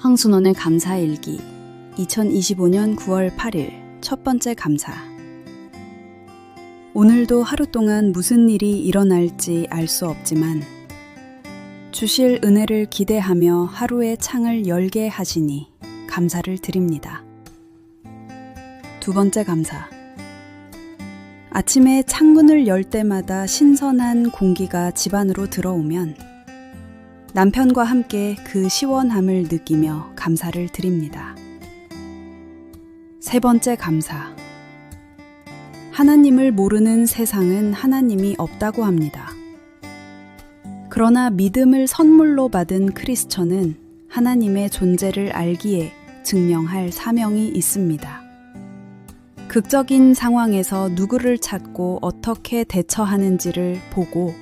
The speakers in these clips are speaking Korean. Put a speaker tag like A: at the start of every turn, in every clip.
A: 황순원의 감사 일기 2025년 9월 8일 첫 번째 감사 오늘도 하루 동안 무슨 일이 일어날지 알 수 없지만 주실 은혜를 기대하며 하루의 창을 열게 하시니 감사를 드립니다. 두 번째 감사 아침에 창문을 열 때마다 신선한 공기가 집 안으로 들어오면 남편과 함께 그 시원함을 느끼며 감사를 드립니다. 세 번째 감사. 하나님을 모르는 세상은 하나님이 없다고 합니다. 그러나 믿음을 선물로 받은 크리스천은 하나님의 존재를 알기에 증명할 사명이 있습니다. 극적인 상황에서 누구를 찾고 어떻게 대처하는지를 보고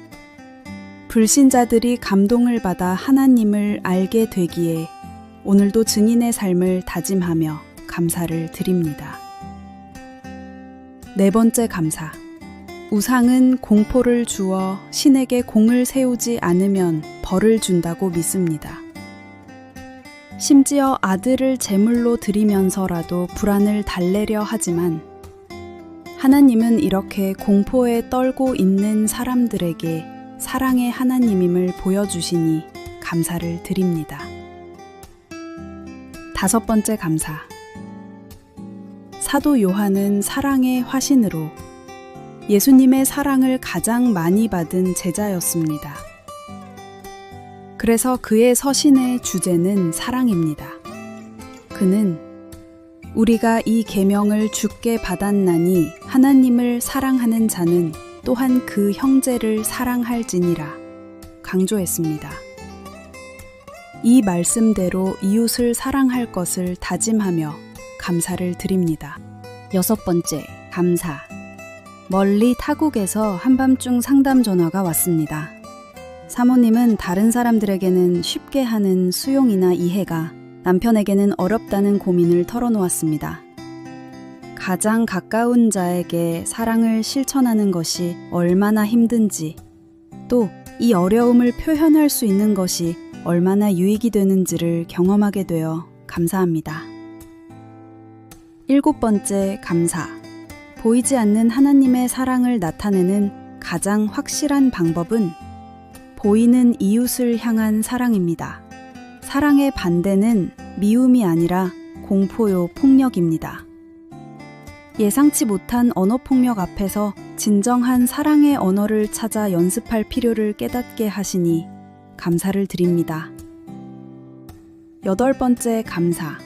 A: 불신자들이 감동을 받아 하나님을 알게 되기에 오늘도 증인의 삶을 다짐하며 감사를 드립니다. 네 번째 감사. 우상은 공포를 주어 신에게 공을 세우지 않으면 벌을 준다고 믿습니다. 심지어 아들을 제물로 드리면서라도 불안을 달래려 하지만 하나님은 이렇게 공포에 떨고 있는 사람들에게 사랑의 하나님임을 보여주시니 감사를 드립니다. 다섯 번째 감사. 사도 요한은 사랑의 화신으로 예수님의 사랑을 가장 많이 받은 제자였습니다. 그래서 그의 서신의 주제는 사랑입니다. 그는 우리가 이 계명을 주께 받았나니 하나님을 사랑하는 자는 또한 그 형제를 사랑할지니라 강조했습니다. 이 말씀대로 이웃을 사랑할 것을 다짐하며 감사를 드립니다. 여섯 번째, 감사. 멀리 타국에서 한밤중 상담 전화가 왔습니다. 사모님은 다른 사람들에게는 쉽게 하는 수용이나 이해가 남편에게는 어렵다는 고민을 털어놓았습니다. 가장 가까운 자에게 사랑을 실천하는 것이 얼마나 힘든지, 또 이 어려움을 표현할 수 있는 것이 얼마나 유익이 되는지를 경험하게 되어 감사합니다. 일곱 번째, 감사. 보이지 않는 하나님의 사랑을 나타내는 가장 확실한 방법은 보이는 이웃을 향한 사랑입니다. 사랑의 반대는 미움이 아니라 공포요 폭력입니다. 예상치 못한 언어폭력 앞에서 진정한 사랑의 언어를 찾아 연습할 필요를 깨닫게 하시니 감사를 드립니다. 여덟 번째 감사.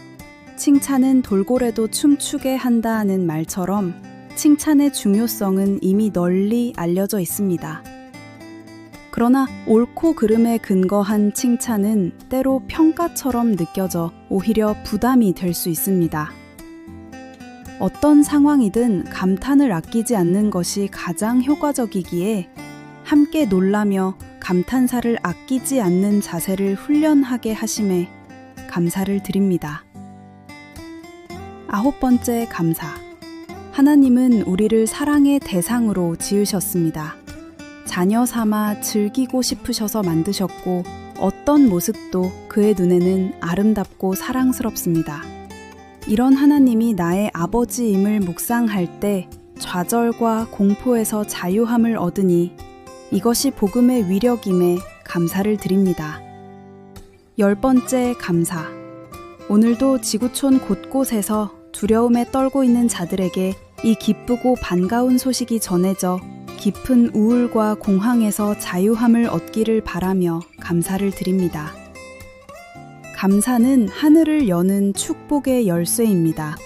A: 칭찬은 돌고래도 춤추게 한다는 말처럼 칭찬의 중요성은 이미 널리 알려져 있습니다. 그러나 옳고 그름에 근거한 칭찬은 때로 평가처럼 느껴져 오히려 부담이 될 수 있습니다. 어떤 상황이든 감탄을 아끼지 않는 것이 가장 효과적이기에 함께 놀라며 감탄사를 아끼지 않는 자세를 훈련하게 하심에 감사를 드립니다. 아홉 번째 감사. 하나님은 우리를 사랑의 대상으로 지으셨습니다. 자녀 삼아 즐기고 싶으셔서 만드셨고 어떤 모습도 그의 눈에는 아름답고 사랑스럽습니다. 이런 하나님이 나의 아버지임을 묵상할 때 좌절과 공포에서 자유함을 얻으니 이것이 복음의 위력임에 감사를 드립니다. 열 번째 감사. 오늘도 지구촌 곳곳에서 두려움에 떨고 있는 자들에게 이 기쁘고 반가운 소식이 전해져 깊은 우울과 공황에서 자유함을 얻기를 바라며 감사를 드립니다. 감사는 하늘을 여는 축복의 열쇠입니다.